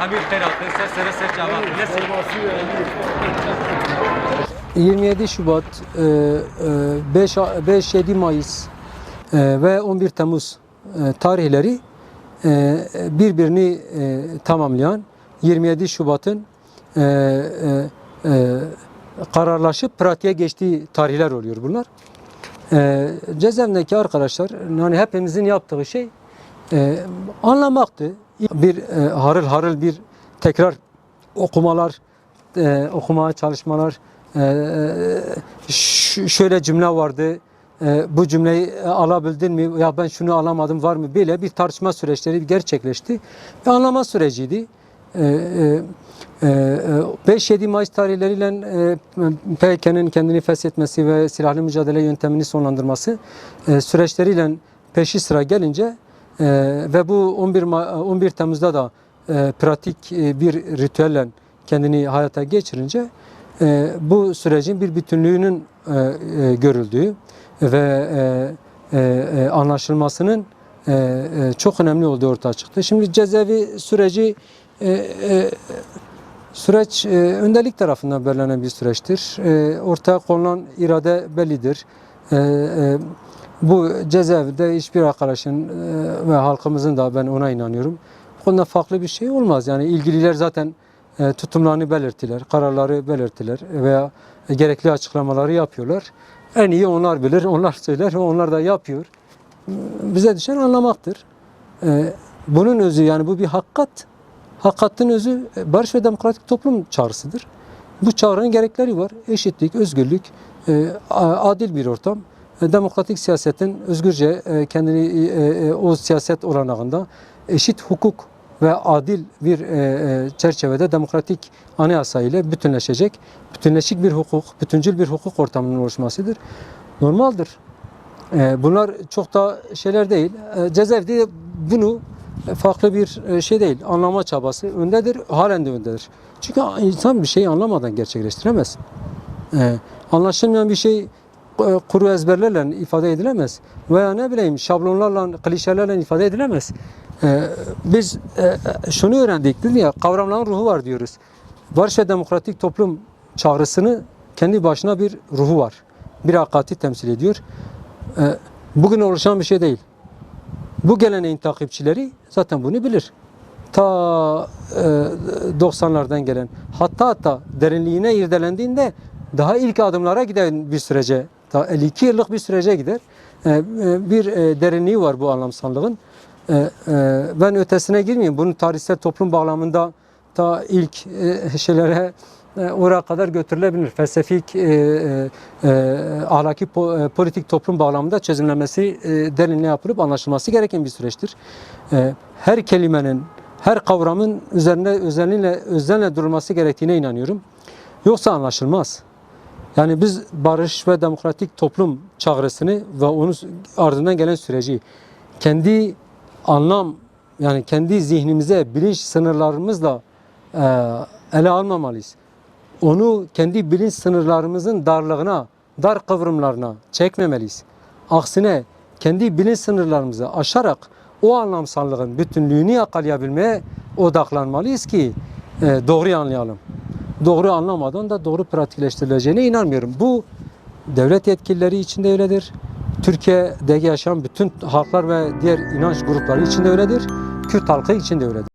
Hamid Kırak'ın seslere ses cevabı. 27 Şubat, e, e, 5-7 Mayıs e, ve 11 Temmuz tarihleri birbirini tamamlayan 27 Şubat'ın kararlaşıp pratiğe geçtiği tarihler oluyor bunlar. Cezaevindeki arkadaşlar, yani hepimizin yaptığı şey anlamaktı. Bir e, harıl harıl bir tekrar okumalar, e, okuma çalışmalar, e, e, şöyle cümle vardı, e, bu cümleyi alabildin mi, ya ben şunu alamadım var mı, böyle bir tartışma süreçleri gerçekleşti. Bir anlama süreciydi. E, e, e, 5-7 Mayıs tarihleriyle e, PKK'nın kendini feshetmesi ve silahlı mücadele yöntemini sonlandırması e, süreçleriyle peşi sıra gelince e, ve bu 11 Ma- 11 Temmuz'da da e, pratik e, bir ritüelle kendini hayata geçirince e, bu sürecin bir bütünlüğünün e, e, görüldüğü ve e, e, e, anlaşılmasının e, e, çok önemli olduğu ortaya çıktı. Şimdi cezaevi süreci e, e, Süreç e, önderlik tarafından belirlenen bir süreçtir. E, ortaya konulan irade bellidir. E, e, bu cezaevinde hiçbir arkadaşın e, ve halkımızın da ben ona inanıyorum. Bu farklı bir şey olmaz. Yani ilgililer zaten e, tutumlarını belirttiler, kararları belirttiler veya gerekli açıklamaları yapıyorlar. En iyi onlar bilir, onlar söyler, onlar da yapıyor. Bize düşen anlamaktır. Bunun özü yani bu bir hakikat. Hakikatin özü barış ve demokratik toplum çağrısıdır. Bu çağrının gerekleri var. Eşitlik, özgürlük, e, adil bir ortam, demokratik siyasetin özgürce e, kendini e, o siyaset olanağında eşit hukuk ve adil bir çerçevede demokratik anayasa ile bütünleşecek, bütünleşik bir hukuk, bütüncül bir hukuk ortamının oluşmasıdır. Normaldir. Bunlar çok da şeyler değil. E, cezaevi de bunu farklı bir e, şey değil. Anlama çabası öndedir, halen de öndedir. Çünkü insan bir şeyi anlamadan gerçekleştiremez. E, anlaşılmayan bir şey e, kuru ezberlerle ifade edilemez. Veya ne bileyim şablonlarla, klişelerle ifade edilemez. E, biz e, e, şunu öğrendik değil ya, kavramların ruhu var diyoruz. Barış ve demokratik toplum çağrısını kendi başına bir ruhu var. Bir hakikati temsil ediyor. E, bugün oluşan bir şey değil. Bu geleneğin takipçileri zaten bunu bilir. Ta e, 90'lardan gelen hatta hatta derinliğine irdelendiğinde daha ilk adımlara giden bir sürece, ta 52 yıllık bir sürece gider. E, e, bir e, derinliği var bu anlamsallığın. E, e, ben ötesine girmeyeyim. Bunun tarihsel toplum bağlamında ta ilk e, şeylere oraya kadar götürülebilir. Felsefik, e, e, e, ahlaki, po- e, politik toplum bağlamında çözümlenmesi, e, derinliğe yapılıp anlaşılması gereken bir süreçtir. E, her kelimenin, her kavramın üzerine özelliğiyle, özenle durulması gerektiğine inanıyorum. Yoksa anlaşılmaz. Yani biz barış ve demokratik toplum çağrısını ve onun ardından gelen süreci kendi anlam yani kendi zihnimize, bilinç sınırlarımızla e, ele almamalıyız. Onu kendi bilinç sınırlarımızın darlığına, dar kıvrımlarına çekmemeliyiz. Aksine kendi bilinç sınırlarımızı aşarak o anlamsallığın bütünlüğünü yakalayabilmeye odaklanmalıyız ki e, doğruyu anlayalım. Doğru anlamadan da doğru pratikleştirileceğine inanmıyorum. Bu devlet yetkilileri için de öyledir. Türkiye'de yaşayan bütün halklar ve diğer inanç grupları için de öyledir. Kürt halkı için de öyledir.